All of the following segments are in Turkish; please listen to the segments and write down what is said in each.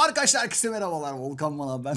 Arkadaşlar herkese merhabalar Volkan Mala ben.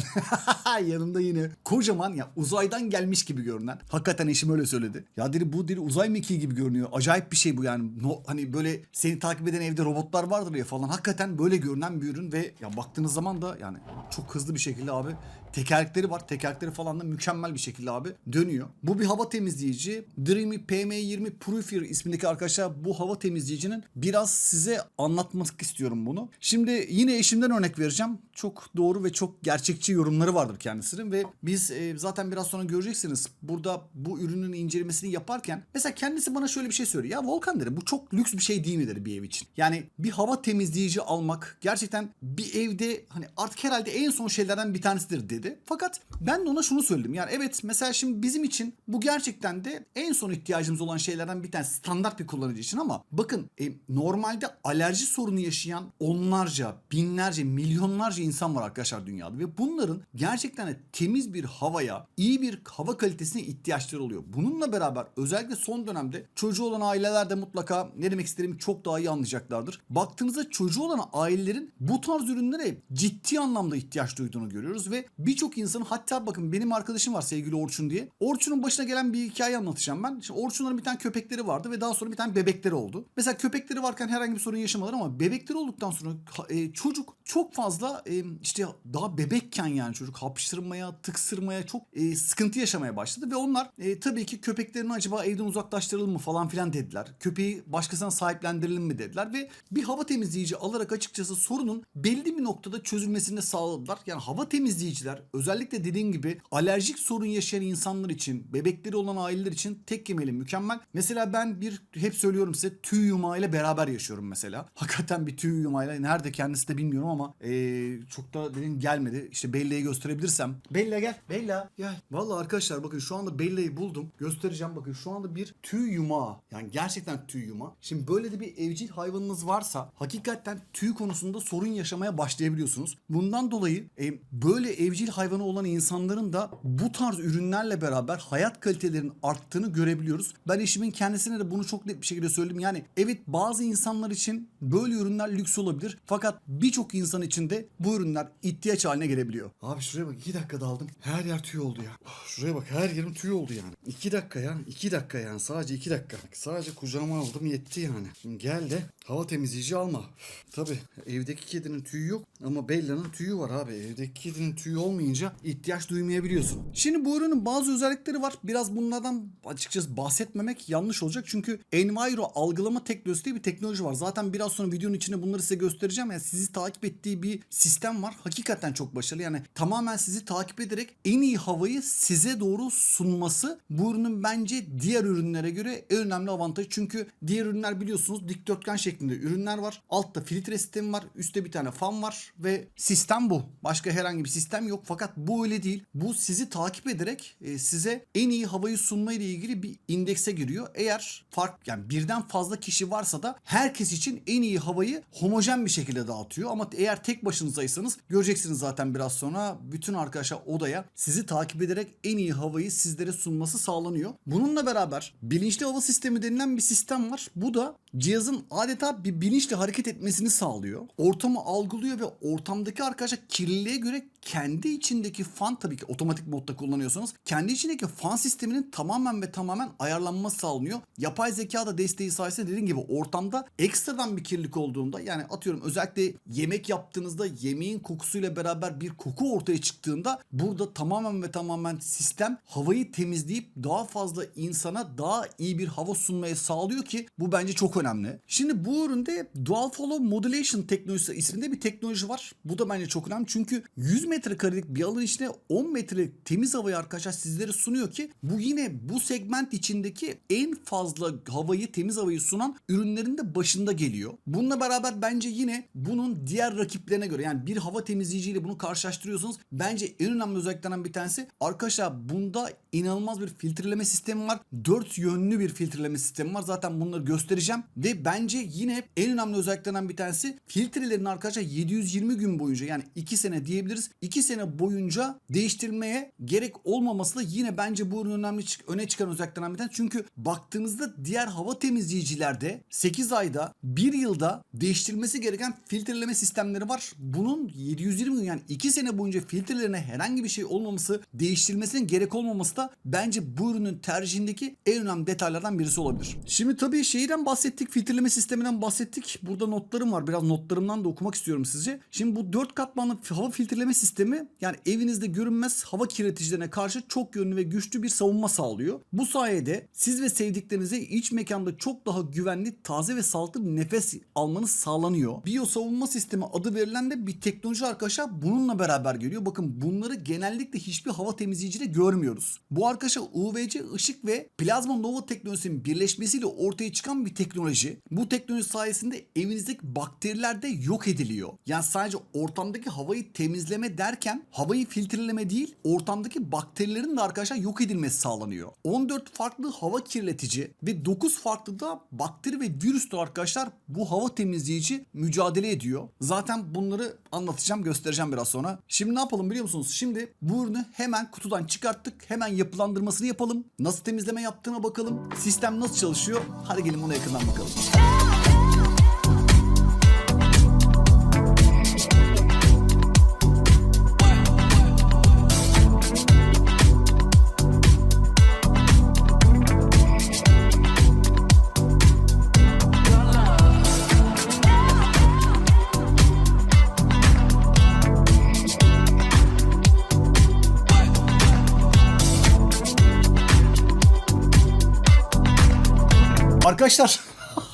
Yanımda yine kocaman ya uzaydan gelmiş gibi görünen. Hakikaten eşim öyle söyledi. Ya dedi bu dedi uzay mekiği gibi görünüyor. Acayip bir şey bu yani. No, hani böyle seni takip eden evde robotlar vardır ya falan. Hakikaten böyle görünen bir ürün ve ya baktığınız zaman da yani çok hızlı bir şekilde abi tekerlekleri var. Tekerlekleri falan da mükemmel bir şekilde abi dönüyor. Bu bir hava temizleyici. Dreamy PM20 Purifier ismindeki arkadaşlar bu hava temizleyicinin biraz size anlatmak istiyorum bunu. Şimdi yine eşimden örnek vereceğim. Çok doğru ve çok gerçekçi yorumları vardır kendisinin ve biz e, zaten biraz sonra göreceksiniz. Burada bu ürünün incelemesini yaparken mesela kendisi bana şöyle bir şey söylüyor. Ya Volkan dedi bu çok lüks bir şey değil mi dedi bir ev için. Yani bir hava temizleyici almak gerçekten bir evde hani artık herhalde en son şeylerden bir tanesidir dedi. Fakat ben de ona şunu söyledim. Yani evet mesela şimdi bizim için bu gerçekten de en son ihtiyacımız olan şeylerden bir tanesi standart bir kullanıcı için ama bakın e, normalde alerji sorunu yaşayan onlarca, binlerce, milyonlarca insan var arkadaşlar dünyada ve bunların gerçekten de temiz bir havaya, iyi bir hava kalitesine ihtiyaçları oluyor. Bununla beraber özellikle son dönemde çocuğu olan aileler de mutlaka ne demek istediğimi çok daha iyi anlayacaklardır. Baktığınızda çocuğu olan ailelerin bu tarz ürünlere ciddi anlamda ihtiyaç duyduğunu görüyoruz ve birçok insanın hatta bakın benim arkadaşım var sevgili Orçun diye. Orçun'un başına gelen bir hikaye anlatacağım ben. Şimdi Orçun'ların bir tane köpekleri vardı ve daha sonra bir tane bebekleri oldu. Mesela köpekleri varken herhangi bir sorun yaşamadılar ama bebekleri olduktan sonra e, çocuk çok fazla e, işte daha bebekken yani çocuk hapşırmaya, tıksırmaya çok e, sıkıntı yaşamaya başladı ve onlar e, tabii ki köpeklerini acaba evden uzaklaştıralım mı falan filan dediler. Köpeği başkasına sahiplendirelim mi dediler ve bir hava temizleyici alarak açıkçası sorunun belli bir noktada çözülmesini sağladılar. Yani hava temizleyiciler özellikle dediğim gibi alerjik sorun yaşayan insanlar için, bebekleri olan aileler için tek kemeli mükemmel. Mesela ben bir hep söylüyorum size tüy yumağıyla beraber yaşıyorum mesela. Hakikaten bir tüy yumağıyla nerede kendisi de bilmiyorum ama eee, çok da dedim gelmedi. İşte Bella'yı gösterebilirsem. Bella gel. Bella gel. Vallahi arkadaşlar bakın şu anda Bella'yı buldum. Göstereceğim bakın şu anda bir tüy yumağı. Yani gerçekten tüy yumağı. Şimdi böyle de bir evcil hayvanınız varsa hakikaten tüy konusunda sorun yaşamaya başlayabiliyorsunuz. Bundan dolayı e, böyle evcil hayvanı olan insanların da bu tarz ürünlerle beraber hayat kalitelerinin arttığını görebiliyoruz. Ben eşimin kendisine de bunu çok net bir şekilde söyledim. Yani evet bazı insanlar için böyle ürünler lüks olabilir. Fakat birçok insan için de bu ürünler ihtiyaç haline gelebiliyor. Abi şuraya bak 2 dakikada aldım. Her yer tüy oldu ya. Ah, Şuraya bak her yerim tüy oldu yani. 2 dakika ya. 2 dakika yani sadece 2 dakika. Sadece kucağıma aldım yetti yani. Şimdi gel de hava temizleyici alma. Tabi evdeki kedinin tüyü yok ama Bella'nın tüyü var abi. Evdeki kedinin tüyü olmayınca ihtiyaç duymayabiliyorsun. Şimdi bu ürünün bazı özellikleri var. Biraz bunlardan açıkçası bahsetmemek yanlış olacak. Çünkü Enviro algılama teknolojisi diye bir teknoloji var. Zaten biraz sonra videonun içinde bunları size göstereceğim. Yani sizi takip ettiği bir sistem var. Hakikaten çok başarılı. Yani tamamen sizi takip ederek en iyi havayı size doğru sunması bu ürünün bence diğer ürünlere göre en önemli avantajı. Çünkü diğer ürünler biliyorsunuz dikdörtgen şeklinde ürünler var. Altta filtre sistemi var. Üstte bir tane fan var ve sistem bu. Başka herhangi bir sistem yok. Fakat bu öyle değil. Bu sizi takip ederek e, size en iyi havayı sunma ile ilgili bir indekse giriyor. Eğer fark yani birden fazla kişi varsa da herkes için en iyi havayı homojen bir şekilde dağıtıyor. Ama eğer tek başınızaysanız göreceksiniz zaten biraz sonra bütün arkadaşlar odaya sizi takip ederek en iyi havayı sizlere sunması sağlanıyor. Bununla beraber bilinçli hava sistemi denilen bir sistem var. Bu da cihazın adeta bir bilinçli hareket etmesini sağlıyor. Ortamı algılıyor ve ortamdaki arkadaşlar kirliliğe göre kendi içindeki fan tabii ki otomatik modda kullanıyorsanız kendi içindeki fan sisteminin tamamen ve tamamen ayarlanması sağlanıyor. Yapay zeka da desteği sayesinde dediğim gibi ortamda ekstradan bir kirlilik olduğunda yani atıyorum özellikle yemek yaptığınızda yemeğin kokusuyla beraber bir koku ortaya çıktığında burada tamamen ve tamamen sistem havayı temizleyip daha fazla insana daha iyi bir hava sunmaya sağlıyor ki bu bence çok önemli. Şimdi bu üründe Dual Follow Modulation teknolojisi isminde bir teknoloji var. Bu da bence çok önemli çünkü 100 metrekarelik bir alan içine 10 metrelik temiz havayı arkadaşlar sizlere sunuyor ki bu yine bu segment içindeki en fazla havayı temiz havayı sunan ürünlerin de başında geliyor. Bununla beraber bence yine bunun diğer rakiplerine göre yani bir hava temizleyiciyle bunu karşılaştırıyorsanız bence en önemli özelliklerinden bir tanesi arkadaşlar bunda inanılmaz bir filtreleme sistemi var. Dört yönlü bir filtreleme sistemi var. Zaten bunları göstereceğim ve bence yine en önemli özelliklerinden bir tanesi filtrelerin arkadaşlar 720 gün boyunca yani 2 sene diyebiliriz. 2 sene boyunca değiştirmeye gerek olmaması da yine bence bu ürünün önemli öne çıkan özelliklerinden bir tanesi. Çünkü baktığımızda diğer hava temizleyicilerde 8 ayda 1 yılda değiştirilmesi gereken filtreleme sistemleri var. Bunun yani 2 sene boyunca filtrelerine herhangi bir şey olmaması, değiştirilmesinin gerek olmaması da bence bu ürünün tercihindeki en önemli detaylardan birisi olabilir. Şimdi tabii şeyden bahsettik, filtreleme sisteminden bahsettik. Burada notlarım var. Biraz notlarımdan da okumak istiyorum sizce. Şimdi bu 4 katmanlı hava filtreleme sistemi yani evinizde görünmez hava kirleticilerine karşı çok yönlü ve güçlü bir savunma sağlıyor. Bu sayede siz ve sevdiklerinize iç mekanda çok daha güvenli, taze ve sağlıklı bir nefes almanız sağlanıyor. Biyo savunma sistemi adı verilen de bir teknoloji arkadaşlar bununla beraber geliyor. Bakın bunları genellikle hiçbir hava temizleyicide görmüyoruz. Bu arkadaşlar UVC ışık ve plazma nova teknolojisinin birleşmesiyle ortaya çıkan bir teknoloji. Bu teknoloji sayesinde evinizdeki bakteriler de yok ediliyor. Yani sadece ortamdaki havayı temizleme derken havayı filtreleme değil ortamdaki bakterilerin de arkadaşlar yok edilmesi sağlanıyor. 14 farklı hava kirletici ve 9 farklı da bakteri ve virüs de arkadaşlar bu hava temizleyici mücadele ediyor. Zaten bunları anlatacağım göstereceğim biraz sonra. Şimdi ne yapalım biliyor musunuz? Şimdi bu ürünü hemen kutudan çıkarttık. Hemen yapılandırmasını yapalım. Nasıl temizleme yaptığına bakalım. Sistem nasıl çalışıyor? Hadi gelin ona yakından bakalım. Arkadaşlar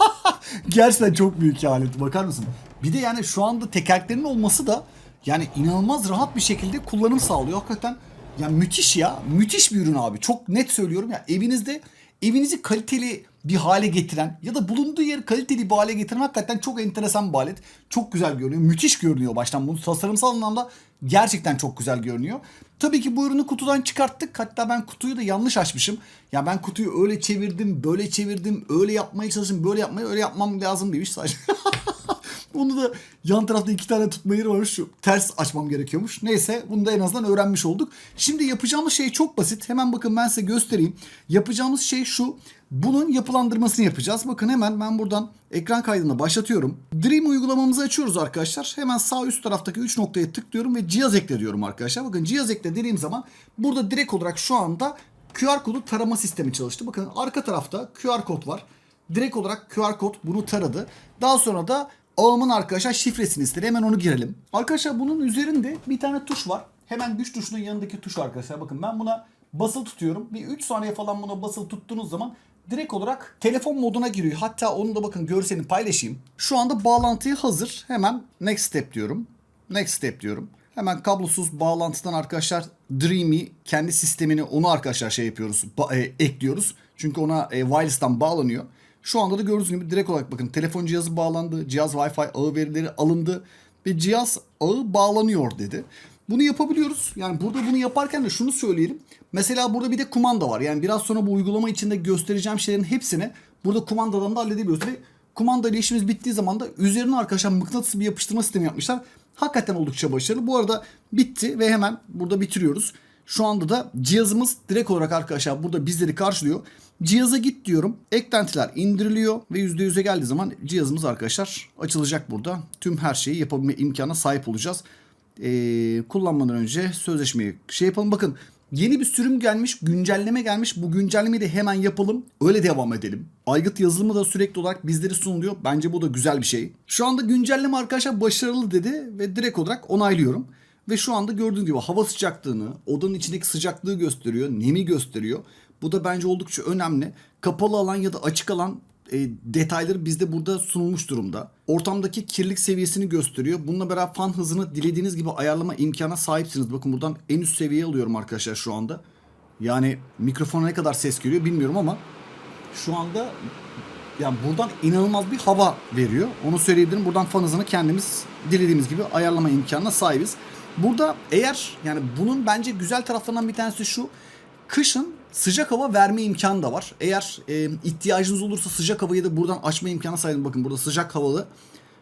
gerçekten çok büyük alet bakar mısın? Bir de yani şu anda tekerleklerin olması da yani inanılmaz rahat bir şekilde kullanım sağlıyor. Hakikaten yani müthiş ya. Müthiş bir ürün abi. Çok net söylüyorum ya. Evinizde evinizi kaliteli bir hale getiren ya da bulunduğu yeri kaliteli bir hale getiren hakikaten çok enteresan bir alet. Çok güzel görünüyor. Müthiş görünüyor baştan. Bunu tasarımsal anlamda gerçekten çok güzel görünüyor. Tabii ki bu ürünü kutudan çıkarttık. Hatta ben kutuyu da yanlış açmışım. Ya ben kutuyu öyle çevirdim, böyle çevirdim, öyle yapmaya çalıştım, böyle yapmaya öyle yapmam lazım demiş sadece. Bunu da yan tarafta iki tane tutma yeri varmış. Şu ters açmam gerekiyormuş. Neyse bunu da en azından öğrenmiş olduk. Şimdi yapacağımız şey çok basit. Hemen bakın ben size göstereyim. Yapacağımız şey şu. Bunun yapılandırmasını yapacağız. Bakın hemen ben buradan ekran kaydını başlatıyorum. Dream uygulamamızı açıyoruz arkadaşlar. Hemen sağ üst taraftaki 3 noktaya tıklıyorum ve cihaz ekle diyorum arkadaşlar. Bakın cihaz ekle dediğim zaman burada direkt olarak şu anda QR kodu tarama sistemi çalıştı. Bakın arka tarafta QR kod var. Direkt olarak QR kod bunu taradı. Daha sonra da ağımın arkadaşlar şifresini istedi. Hemen onu girelim. Arkadaşlar bunun üzerinde bir tane tuş var. Hemen güç tuşunun yanındaki tuş arkadaşlar. Bakın ben buna basılı tutuyorum. Bir 3 saniye falan buna basılı tuttuğunuz zaman direkt olarak telefon moduna giriyor. Hatta onu da bakın görselini paylaşayım. Şu anda bağlantıya hazır. Hemen next step diyorum. Next step diyorum. Hemen kablosuz bağlantıdan arkadaşlar Dreamy kendi sistemini onu arkadaşlar şey yapıyoruz. e, ekliyoruz. Çünkü ona e, wireless'tan bağlanıyor. Şu anda da gördüğünüz gibi direkt olarak bakın telefon cihazı bağlandı. Cihaz Wi-Fi ağı verileri alındı ve cihaz ağı bağlanıyor dedi. Bunu yapabiliyoruz. Yani burada bunu yaparken de şunu söyleyelim. Mesela burada bir de kumanda var. Yani biraz sonra bu uygulama içinde göstereceğim şeylerin hepsini burada kumandadan da halledebiliyoruz. Ve kumanda ile işimiz bittiği zaman da üzerine arkadaşlar mıknatıs bir yapıştırma sistemi yapmışlar. Hakikaten oldukça başarılı. Bu arada bitti ve hemen burada bitiriyoruz. Şu anda da cihazımız direkt olarak arkadaşlar burada bizleri karşılıyor. Cihaza git diyorum. Eklentiler indiriliyor ve %100'e geldiği zaman cihazımız arkadaşlar açılacak burada. Tüm her şeyi yapabilme imkanına sahip olacağız. Ee, kullanmadan önce sözleşmeyi şey yapalım. Bakın yeni bir sürüm gelmiş, güncelleme gelmiş. Bu güncellemeyi de hemen yapalım. Öyle devam edelim. Aygıt yazılımı da sürekli olarak bizleri sunuluyor. Bence bu da güzel bir şey. Şu anda güncelleme arkadaşlar başarılı dedi ve direkt olarak onaylıyorum. Ve şu anda gördüğünüz gibi hava sıcaklığını, odanın içindeki sıcaklığı gösteriyor, nemi gösteriyor. Bu da bence oldukça önemli. Kapalı alan ya da açık alan e, detayları bizde burada sunulmuş durumda. Ortamdaki kirlilik seviyesini gösteriyor. Bununla beraber fan hızını dilediğiniz gibi ayarlama imkana sahipsiniz. Bakın buradan en üst seviyeye alıyorum arkadaşlar şu anda. Yani mikrofona ne kadar ses geliyor bilmiyorum ama şu anda yani buradan inanılmaz bir hava veriyor. Onu söyleyebilirim. Buradan fan hızını kendimiz dilediğimiz gibi ayarlama imkanına sahibiz. Burada eğer yani bunun bence güzel taraflarından bir tanesi şu. Kışın sıcak hava verme imkanı da var. Eğer e, ihtiyacınız olursa sıcak havayı da buradan açma imkanı sahibim. Bakın burada sıcak havalı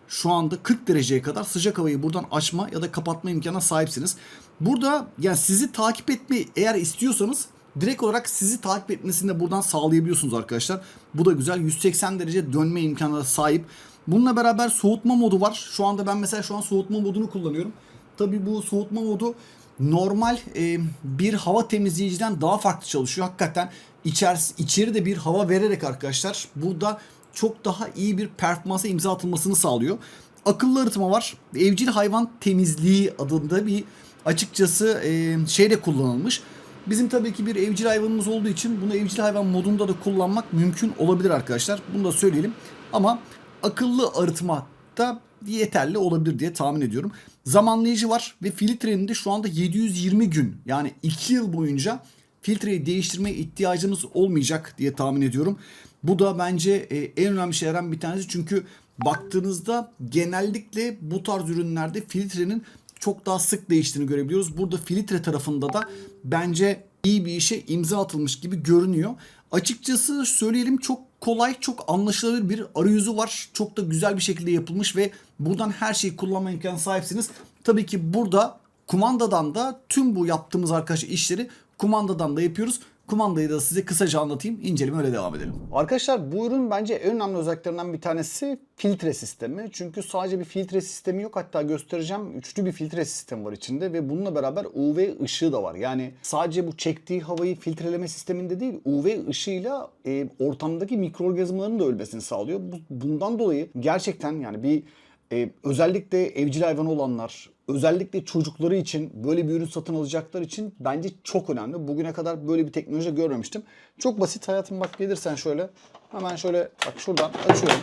şu anda 40 dereceye kadar sıcak havayı buradan açma ya da kapatma imkanına sahipsiniz. Burada yani sizi takip etme eğer istiyorsanız direkt olarak sizi takip etmesini de buradan sağlayabiliyorsunuz arkadaşlar. Bu da güzel. 180 derece dönme imkanına sahip. Bununla beraber soğutma modu var. Şu anda ben mesela şu an soğutma modunu kullanıyorum. Tabii bu soğutma modu normal e, bir hava temizleyiciden daha farklı çalışıyor. Hakikaten içerisi, içeri de bir hava vererek arkadaşlar burada çok daha iyi bir performansa imza atılmasını sağlıyor. Akıllı arıtma var. Evcil hayvan temizliği adında bir açıkçası e, şeyde kullanılmış. Bizim tabii ki bir evcil hayvanımız olduğu için bunu evcil hayvan modunda da kullanmak mümkün olabilir arkadaşlar. Bunu da söyleyelim. Ama akıllı arıtma da yeterli olabilir diye tahmin ediyorum. Zamanlayıcı var ve filtrenin de şu anda 720 gün yani 2 yıl boyunca filtreyi değiştirmeye ihtiyacımız olmayacak diye tahmin ediyorum. Bu da bence e, en önemli şeylerden bir tanesi çünkü baktığınızda genellikle bu tarz ürünlerde filtrenin çok daha sık değiştiğini görebiliyoruz. Burada filtre tarafında da bence iyi bir işe imza atılmış gibi görünüyor. Açıkçası söyleyelim çok kolay, çok anlaşılabilir bir arayüzü var. Çok da güzel bir şekilde yapılmış ve buradan her şeyi kullanma imkanı sahipsiniz. Tabii ki burada kumandadan da tüm bu yaptığımız arkadaşlar işleri kumandadan da yapıyoruz. Kumandayı da size kısaca anlatayım. İnceleme öyle devam edelim. Arkadaşlar bu ürün bence en önemli özelliklerinden bir tanesi filtre sistemi. Çünkü sadece bir filtre sistemi yok. Hatta göstereceğim. Üçlü bir filtre sistemi var içinde ve bununla beraber UV ışığı da var. Yani sadece bu çektiği havayı filtreleme sisteminde değil UV ışığıyla e, ortamdaki mikroorganizmaların da ölmesini sağlıyor. Bu, bundan dolayı gerçekten yani bir ee, özellikle evcil hayvanı olanlar, özellikle çocukları için böyle bir ürün satın alacaklar için bence çok önemli. Bugüne kadar böyle bir teknoloji görmemiştim. Çok basit hayatım bak gelirsen şöyle. Hemen şöyle bak şuradan açıyorum.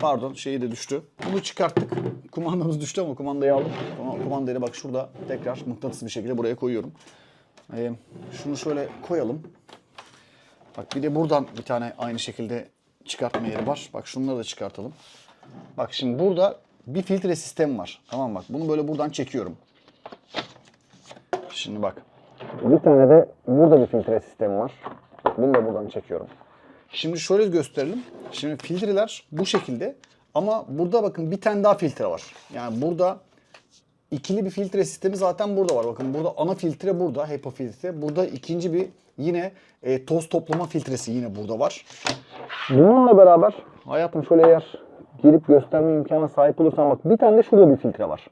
Pardon şeyi de düştü. Bunu çıkarttık. Kumandamız düştü ama kumandayı aldım. Ama kumandayı da bak şurada tekrar mıknatıs bir şekilde buraya koyuyorum. Ee, şunu şöyle koyalım. Bak bir de buradan bir tane aynı şekilde çıkartma yeri var. Bak şunları da çıkartalım. Bak şimdi burada bir filtre sistemi var. Tamam bak bunu böyle buradan çekiyorum. Şimdi bak. Bir tane de burada bir filtre sistemi var. Bunu da buradan çekiyorum. Şimdi şöyle gösterelim. Şimdi filtreler bu şekilde. Ama burada bakın bir tane daha filtre var. Yani burada ikili bir filtre sistemi zaten burada var. Bakın burada ana filtre burada. HEPA filtre. Burada ikinci bir yine e, toz toplama filtresi yine burada var. Bununla beraber hayatım şöyle eğer girip gösterme imkanına sahip olursan bak bir tane de şurada bir filtre var.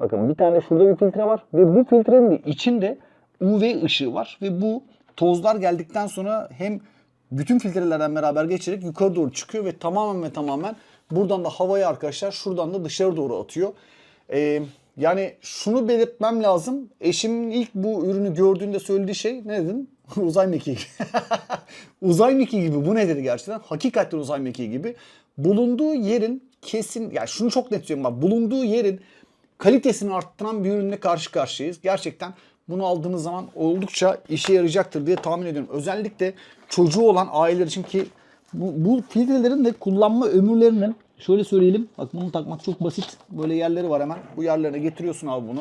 Bakın bir tane de şurada bir filtre var ve bu filtrenin de içinde UV ışığı var ve bu tozlar geldikten sonra hem bütün filtrelerden beraber geçerek yukarı doğru çıkıyor ve tamamen ve tamamen buradan da havayı arkadaşlar şuradan da dışarı doğru atıyor. Ee, yani şunu belirtmem lazım. Eşimin ilk bu ürünü gördüğünde söylediği şey ne dedin? uzay mekiği. uzay mekiği gibi bu nedir gerçekten? Hakikaten uzay mekiği gibi. Bulunduğu yerin kesin, yani şunu çok net söyleyeyim bak. Bulunduğu yerin kalitesini arttıran bir ürünle karşı karşıyayız. Gerçekten bunu aldığınız zaman oldukça işe yarayacaktır diye tahmin ediyorum. Özellikle çocuğu olan aileler için ki bu, bu filtrelerin de kullanma ömürlerinin şöyle söyleyelim. Bak bunu takmak çok basit. Böyle yerleri var hemen. Bu yerlerine getiriyorsun abi bunu.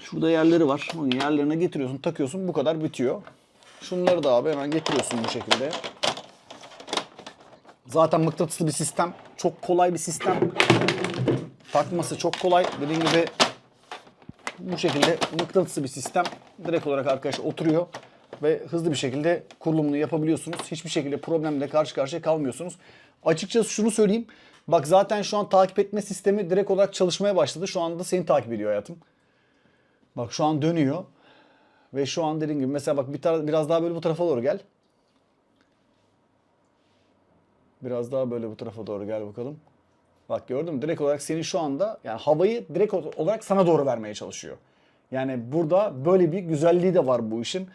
Şurada yerleri var. Bunun yerlerine getiriyorsun, takıyorsun. Bu kadar bitiyor. Şunları da abi hemen getiriyorsun bu şekilde. Zaten mıknatıslı bir sistem. Çok kolay bir sistem. Takması çok kolay. Dediğim gibi bu şekilde mıknatıslı bir sistem. Direkt olarak arkadaşlar oturuyor. Ve hızlı bir şekilde kurulumunu yapabiliyorsunuz. Hiçbir şekilde problemle karşı karşıya kalmıyorsunuz. Açıkçası şunu söyleyeyim. Bak zaten şu an takip etme sistemi direkt olarak çalışmaya başladı. Şu anda seni takip ediyor hayatım. Bak şu an dönüyor. Ve şu an dediğim gibi mesela bak bir biraz daha böyle bu tarafa doğru gel. Biraz daha böyle bu tarafa doğru gel bakalım. Bak gördün mü? Direkt olarak seni şu anda yani havayı direkt olarak sana doğru vermeye çalışıyor. Yani burada böyle bir güzelliği de var bu işin.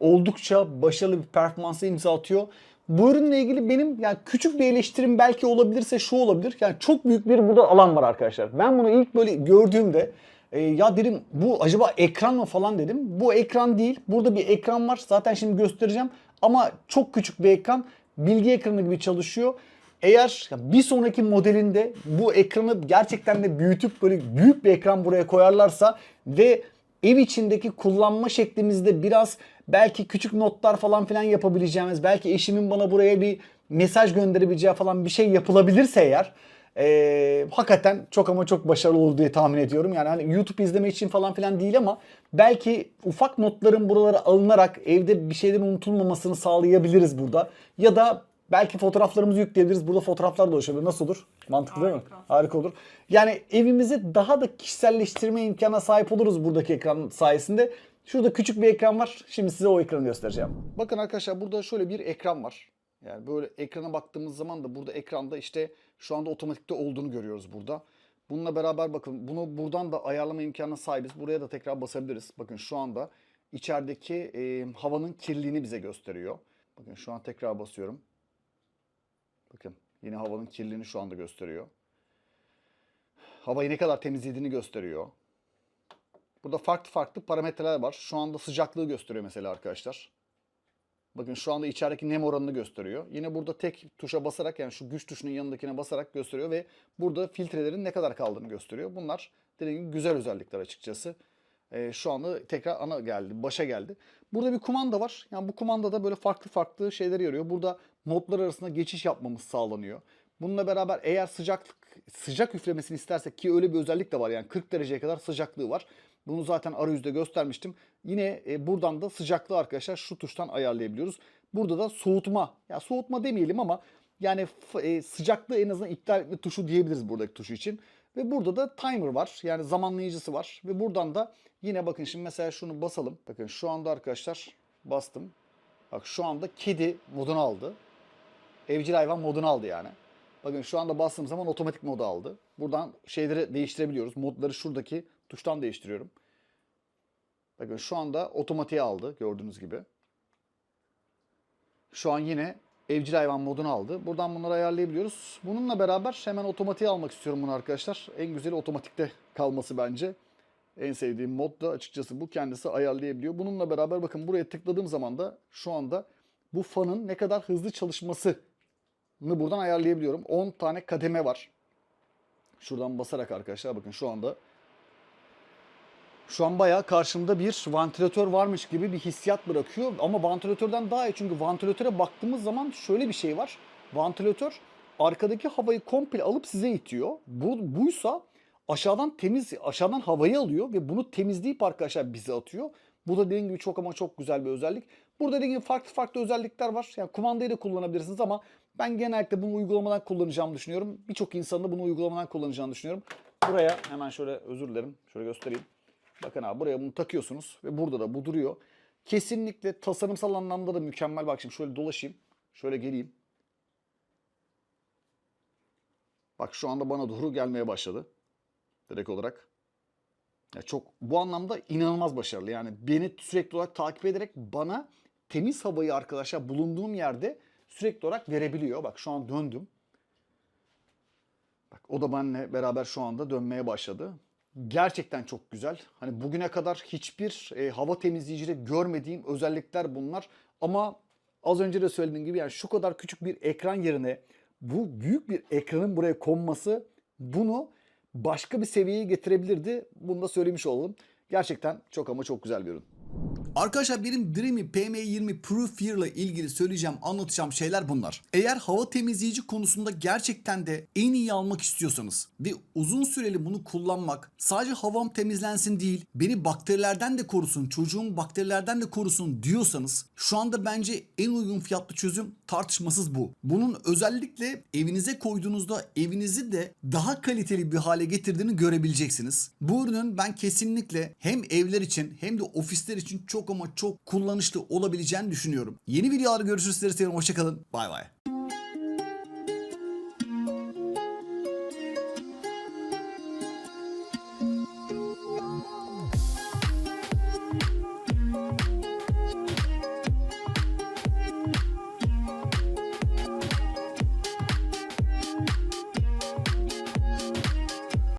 Oldukça başarılı bir performansa imza atıyor. Bu ürünle ilgili benim yani küçük bir eleştirim belki olabilirse şu olabilir. Yani çok büyük bir burada alan var arkadaşlar. Ben bunu ilk böyle gördüğümde e, ya dedim bu acaba ekran mı falan dedim. Bu ekran değil. Burada bir ekran var. Zaten şimdi göstereceğim. Ama çok küçük bir ekran. Bilgi ekranı gibi çalışıyor. Eğer bir sonraki modelinde bu ekranı gerçekten de büyütüp böyle büyük bir ekran buraya koyarlarsa ve ev içindeki kullanma şeklimizde biraz belki küçük notlar falan filan yapabileceğimiz, belki eşimin bana buraya bir mesaj gönderebileceği falan bir şey yapılabilirse eğer ee, hakikaten çok ama çok başarılı olur diye tahmin ediyorum. Yani hani YouTube izleme için falan filan değil ama belki ufak notların buralara alınarak evde bir şeylerin unutulmamasını sağlayabiliriz burada. Ya da Belki fotoğraflarımızı yükleyebiliriz. Burada fotoğraflar da oluşabilir. Nasıl olur? Mantıklı değil mi? Harika. Harika olur. Yani evimizi daha da kişiselleştirme imkanına sahip oluruz buradaki ekran sayesinde. Şurada küçük bir ekran var. Şimdi size o ekranı göstereceğim. Bakın arkadaşlar burada şöyle bir ekran var. Yani böyle ekrana baktığımız zaman da burada ekranda işte şu anda otomatikte olduğunu görüyoruz burada. Bununla beraber bakın bunu buradan da ayarlama imkanına sahibiz. Buraya da tekrar basabiliriz. Bakın şu anda içerideki e, havanın kirliliğini bize gösteriyor. Bakın şu an tekrar basıyorum. Bakın yine havanın kirliliğini şu anda gösteriyor. Havayı ne kadar temizlediğini gösteriyor. Burada farklı farklı parametreler var. Şu anda sıcaklığı gösteriyor mesela arkadaşlar. Bakın şu anda içerideki nem oranını gösteriyor. Yine burada tek tuşa basarak yani şu güç tuşunun yanındakine basarak gösteriyor ve burada filtrelerin ne kadar kaldığını gösteriyor. Bunlar dediğim gibi güzel özellikler açıkçası. Ee, şu anda tekrar ana geldi, başa geldi. Burada bir kumanda var. Yani bu kumandada böyle farklı farklı şeyler yarıyor. Burada modlar arasında geçiş yapmamız sağlanıyor. Bununla beraber eğer sıcaklık sıcak üflemesini istersek ki öyle bir özellik de var. Yani 40 dereceye kadar sıcaklığı var. Bunu zaten arayüzde göstermiştim. Yine e, buradan da sıcaklığı arkadaşlar şu tuştan ayarlayabiliyoruz. Burada da soğutma. Ya soğutma demeyelim ama yani e, sıcaklığı en azından iptal etme tuşu diyebiliriz buradaki tuşu için. Ve burada da timer var. Yani zamanlayıcısı var. Ve buradan da yine bakın şimdi mesela şunu basalım. Bakın şu anda arkadaşlar bastım. Bak şu anda kedi modunu aldı. Evcil hayvan modunu aldı yani. Bakın şu anda bastığım zaman otomatik modu aldı. Buradan şeyleri değiştirebiliyoruz. Modları şuradaki tuştan değiştiriyorum. Bakın şu anda otomatiğe aldı gördüğünüz gibi. Şu an yine evcil hayvan modunu aldı. Buradan bunları ayarlayabiliyoruz. Bununla beraber hemen otomatiğe almak istiyorum bunu arkadaşlar. En güzeli otomatikte kalması bence. En sevdiğim mod da açıkçası bu. Kendisi ayarlayabiliyor. Bununla beraber bakın buraya tıkladığım zaman da şu anda bu fanın ne kadar hızlı çalışmasını buradan ayarlayabiliyorum. 10 tane kademe var. Şuradan basarak arkadaşlar bakın şu anda şu an bayağı karşımda bir vantilatör varmış gibi bir hissiyat bırakıyor. Ama vantilatörden daha iyi çünkü vantilatöre baktığımız zaman şöyle bir şey var. Vantilatör arkadaki havayı komple alıp size itiyor. Bu, buysa aşağıdan temiz, aşağıdan havayı alıyor ve bunu temizleyip arkadaşlar bize atıyor. Bu da dediğim gibi çok ama çok güzel bir özellik. Burada dediğim gibi farklı farklı özellikler var. Yani kumandayı da kullanabilirsiniz ama ben genellikle bunu uygulamadan kullanacağımı düşünüyorum. Birçok insanın da bunu uygulamadan kullanacağını düşünüyorum. Buraya hemen şöyle özür dilerim. Şöyle göstereyim. Bakın abi buraya bunu takıyorsunuz ve burada da bu duruyor. Kesinlikle tasarımsal anlamda da mükemmel. Bak şimdi şöyle dolaşayım. Şöyle geleyim. Bak şu anda bana doğru gelmeye başladı. Direkt olarak. Ya çok bu anlamda inanılmaz başarılı. Yani beni sürekli olarak takip ederek bana temiz havayı arkadaşlar bulunduğum yerde sürekli olarak verebiliyor. Bak şu an döndüm. Bak o da benimle beraber şu anda dönmeye başladı. Gerçekten çok güzel. Hani bugüne kadar hiçbir e, hava temizleyicide görmediğim özellikler bunlar. Ama az önce de söylediğim gibi yani şu kadar küçük bir ekran yerine bu büyük bir ekranın buraya konması bunu başka bir seviyeye getirebilirdi. Bunu da söylemiş olalım. Gerçekten çok ama çok güzel bir ürün. Arkadaşlar benim Dreamy PM20 Pro Fear ile ilgili söyleyeceğim, anlatacağım şeyler bunlar. Eğer hava temizleyici konusunda gerçekten de en iyi almak istiyorsanız ve uzun süreli bunu kullanmak sadece havam temizlensin değil, beni bakterilerden de korusun, çocuğum bakterilerden de korusun diyorsanız şu anda bence en uygun fiyatlı çözüm tartışmasız bu. Bunun özellikle evinize koyduğunuzda evinizi de daha kaliteli bir hale getirdiğini görebileceksiniz. Bu ürünün ben kesinlikle hem evler için hem de ofisler için ama çok kullanışlı olabileceğini düşünüyorum. Yeni videolarda görüşürüz. Sizleri seviyorum. Hoşçakalın. Bay bay.